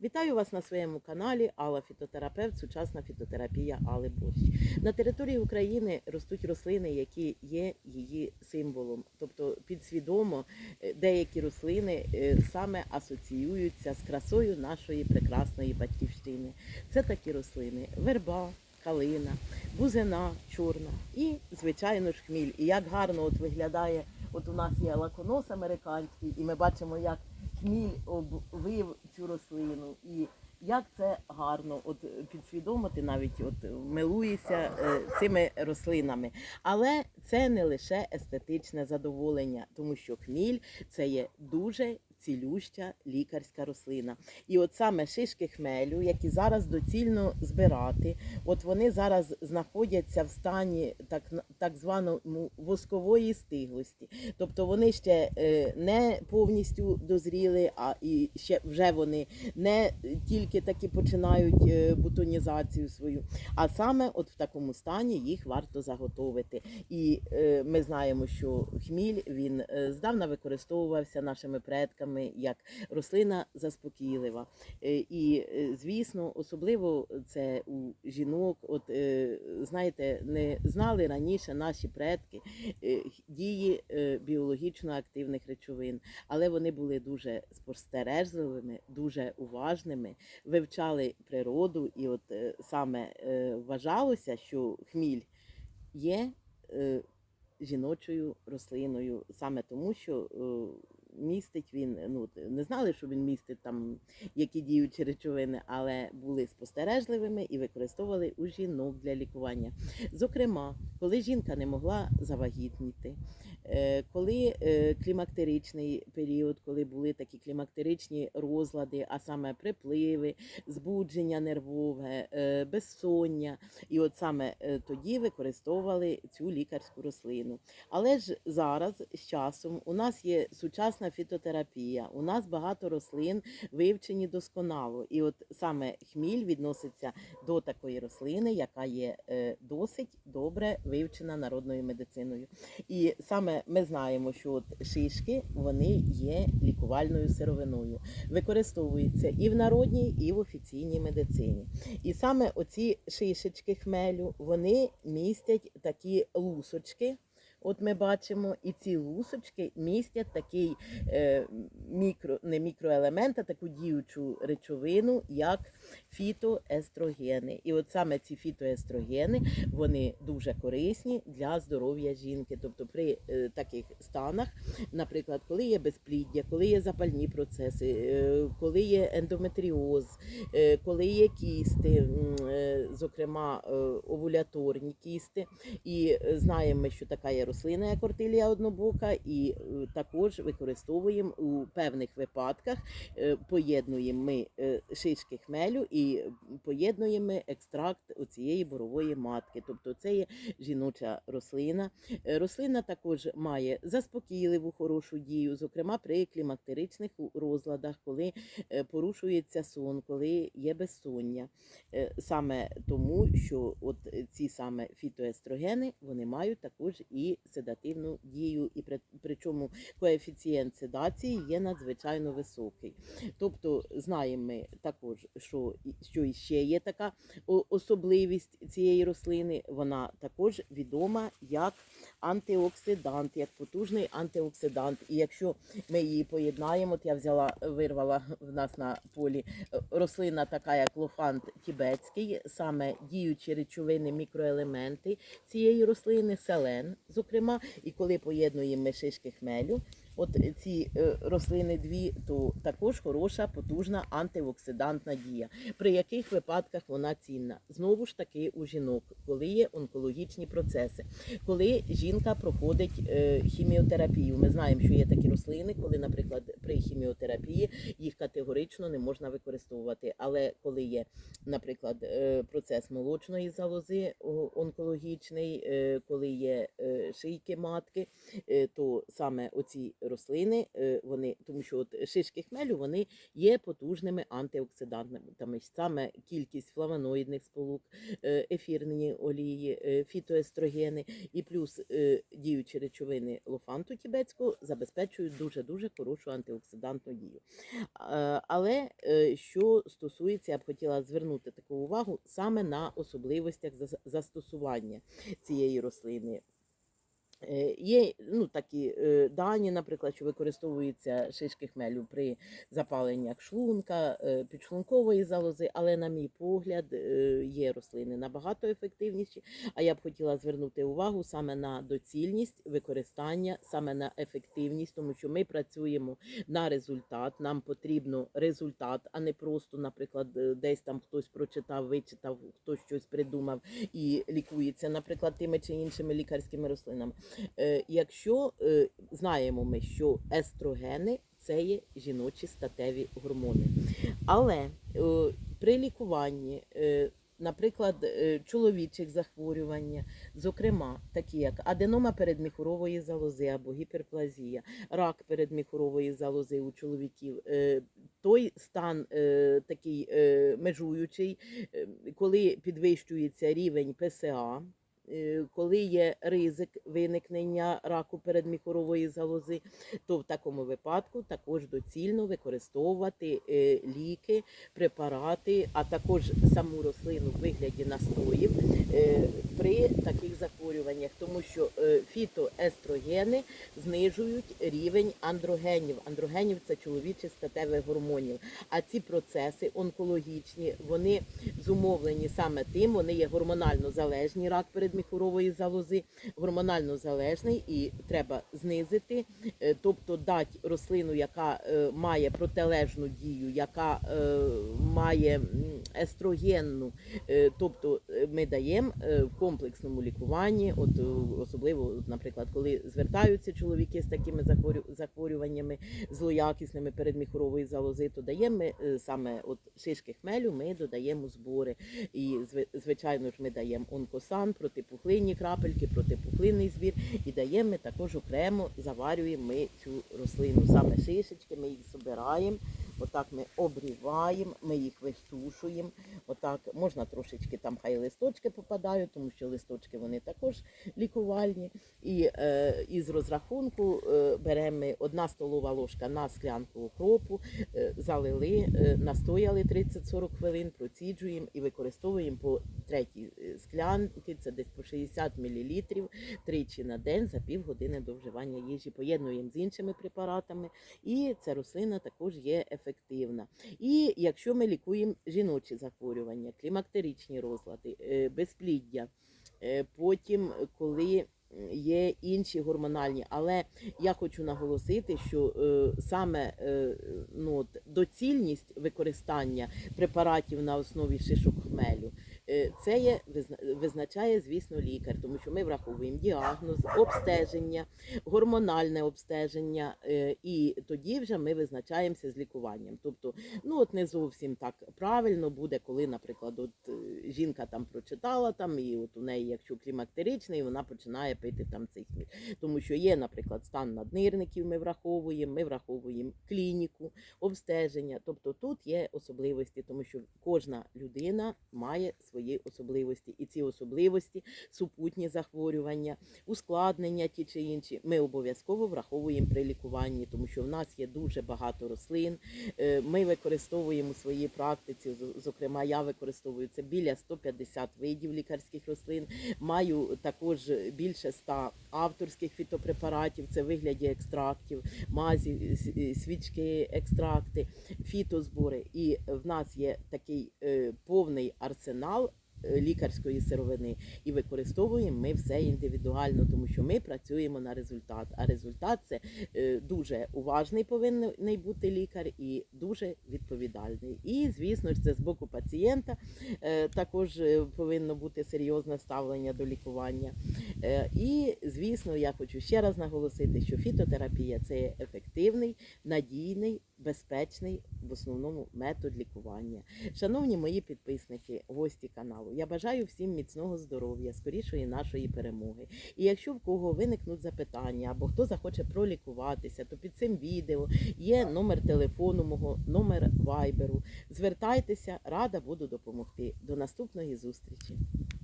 Вітаю вас на своєму каналі Алла Фітотерапевт, сучасна фітотерапія Алли Борщ. На території України ростуть рослини, які є її символом. Тобто підсвідомо е, деякі рослини е, саме асоціюються з красою нашої прекрасної батьківщини. Це такі рослини: верба, калина, бузина чорна і, звичайно ж, хміль. І як гарно от виглядає, от у нас є лаконос американський, і ми бачимо, як хміль обвив цю рослину. І як це гарно, от підсвідомо ти навіть от милуєшся е, цими рослинами. Але це не лише естетичне задоволення, тому що хміль це є дуже цілюща лікарська рослина. І от саме шишки хмелю, які зараз доцільно збирати, от вони зараз знаходяться в стані так, так званому воскової стиглості. Тобто вони ще е, не повністю дозріли, а і ще вже вони не тільки таки починають е, бутонізацію свою, а саме от в такому стані їх варто заготовити. І е, ми знаємо, що хміль він здавна використовувався нашими предками як рослина заспокійлива. Е, І е, звісно, особливо це у жінок. От е, знаєте, не знали раніше наші предки дії біологічно активних речовин, але вони були дуже спостережливими, дуже уважними, вивчали природу, і от саме вважалося, що хміль є жіночою рослиною, саме тому, що містить він, ну не знали, що він містить там які діючі речовини, але були спостережливими і використовували у жінок для лікування. Зокрема, коли жінка не могла завагітніти, е, коли е, клімактеричний період, коли були такі клімактеричні розлади, а саме припливи, збудження нервове, е, безсоння, і от саме тоді використовували цю лікарську рослину. Але ж зараз з часом у нас є сучасна фітотерапія, у нас багато рослин вивчені досконало. І от саме хміль відноситься до такої рослини, яка є е, досить добре вивчена народною медициною. І саме ми знаємо, що от шишки вони є лікувальною сировиною, використовуються і в народній, і в офіційній медицині. І саме оці шишечки хмелю вони містять такі лусочки. От ми бачимо, і ці лусочки містять такий е, мікро, не мікроелемент, а таку діючу речовину, як фітоестрогени. І от саме ці фітоестрогени вони дуже корисні для здоров'я жінки. Тобто при е, таких станах, наприклад, коли є безпліддя, коли є запальні процеси, е, коли є ендометріоз, е, коли є кісти, зокрема овуляторні кісти. І знаємо, ми, що така є рослина, як ортилія однобока, і також використовуємо у певних випадках, поєднуємо ми шишки хмелю і поєднуємо екстракт цієї борової матки. Тобто це є жіноча рослина. Е, Рослина також має заспокійливу хорошу дію, зокрема при клімактеричних розладах, коли е, порушується сон, коли є безсоння. Е, Саме тому, що от ці саме фітоестрогени вони мають також і седативну дію, і при, причому коефіцієнт седації є надзвичайно високий. Тобто знаємо ми також, що, що іще є така особливість цієї рослини, вона також відома як антиоксидант, як потужний антиоксидант. І якщо ми її поєднаємо, от я взяла, вирвала в нас на полі е, рослина, така як лофант тібетський, саме діючі речовини, мікроелементи цієї рослини, селен, зокрема, і коли поєднуємо шишки хмелю. От ці е, рослини дві, то також хороша, потужна антиоксидантна дія. При яких випадках вона цінна? Знову ж таки у жінок, коли є онкологічні процеси, коли жінка проходить е, хіміотерапію. Ми знаємо, що є такі рослини, коли, наприклад, при хіміотерапії їх категорично не можна використовувати. Але коли є, наприклад, е, процес молочної залози онкологічний, коли є шийки матки, то саме оці рослини, е, вони, тому що от шишки хмелю вони є потужними антиоксидантами. Саме кількість флавоноїдних сполук, е, ефірні олії, е, фітоестрогени і плюс діючі речовини лофанту тібетського забезпечують дуже дуже хорошу антиоксидантну дію. Але що стосується, я б хотіла звернути таку увагу саме на особливостях зас- застосування цієї рослини. Е, Є ну, такі е, дані, наприклад, що використовуються шишки хмелю при запаленнях шлунка, е, підшлункової залози, але, на мій погляд, є рослини набагато ефективніші. А я б хотіла звернути увагу саме на доцільність використання, саме на ефективність, тому що ми працюємо на результат. Нам потрібно результат, а не просто, наприклад, десь там хтось прочитав, вичитав, хтось щось придумав і лікується, наприклад, тими чи іншими лікарськими рослинами. Е, Якщо е, знаємо ми, що естрогени це є жіночі статеві гормони, але е, при лікуванні. Наприклад, чоловічих захворювання, зокрема, такі як аденома передміхурової залози або гіперплазія, рак передміхурової залози у чоловіків, той стан такий межуючий, коли підвищується рівень ПСА, коли є ризик виникнення раку передміхорової залози, то в такому випадку також доцільно використовувати е, ліки, препарати, а також саму рослину в вигляді настоїв е, при таких захворюваннях, тому що е, фітоестрогени знижують рівень андрогенів. Андрогенів це чоловічі статевих гормонів. А ці процеси онкологічні, вони зумовлені саме тим, вони є гормонально залежні. Рак передміхурової залози, гормонально залежний, і треба знизити, е, тобто дати рослину, яка е, має протилежну дію, яка е, має естрогенну, е, тобто е, ми даємо е, в комплексному лікуванні, от особливо, наприклад, коли звертаються чоловіки з такими захворю- захворюваннями злоякісними передміхурової залози, то даємо ми саме от шишки хмелю, ми додаємо збори. І звичайно ж ми даємо онкосан, протипухлинні крапельки, протипухлинний збір, і даємо ми також окремо заварюємо ми цю рослину. Саме шишечки, ми їх збираємо. Отак ми обріваємо, ми їх висушуємо. Отак можна трошечки там хай листочки попадають, тому що листочки вони також лікувальні. І е, із розрахунку е, беремо ми одна столова ложка на склянку окропу, е, залили, е, настояли 30-40 хвилин, проціджуємо і використовуємо по третій е, склянки, це десь по 60 мл, тричі на день за півгодини до вживання їжі. Поєднуємо з іншими препаратами, і ця рослина також є ефективна. І якщо ми лікуємо жіночі захворювання, клімактеричні розлади, е, безпліддя, е, потім, коли є інші гормональні, але я хочу наголосити, що е, саме ну, доцільність використання препаратів на основі шишок хмелю. Е, Це є визна- визначає, звісно, лікар, тому що ми враховуємо діагноз, обстеження, гормональне обстеження, е, і тоді вже ми визначаємося з лікуванням. Тобто, ну от не зовсім так правильно буде, коли, наприклад, от е, жінка там прочитала там, і от у неї, якщо клімактеричний, вона починає пити там цей хміль. Тому що є, наприклад, стан наднирників, ми враховуємо, ми враховуємо клініку, обстеження. Тобто тут є особливості, тому що кожна людина має свої особливості, і ці особливості, супутні захворювання, ускладнення ті чи інші, ми обов'язково враховуємо при лікуванні, тому що в нас є дуже багато рослин. Е, Ми використовуємо у своїй практиці, зокрема, я використовую це біля 150 видів лікарських рослин. Маю також більше 100 авторських фітопрепаратів, це вигляді екстрактів, мазі, свічки, екстракти, фітозбори. І в нас є такий е, повний арсенал. Е, Лікарської сировини і використовуємо ми все індивідуально, тому що ми працюємо на результат. А результат це е, дуже уважний повинен бути лікар і дуже відповідальний. І звісно ж, це з боку пацієнта е, також повинно бути серйозне ставлення до лікування. І звісно, я хочу ще раз наголосити, що фітотерапія це ефективний, надійний безпечний в основному метод лікування. Шановні мої підписники, гості каналу, я бажаю всім міцного здоров'я, скорішої нашої перемоги. І якщо в кого виникнуть запитання або хто захоче пролікуватися, то під цим відео є номер телефону мого, номер вайберу. Звертайтеся, рада буду допомогти. До наступної зустрічі.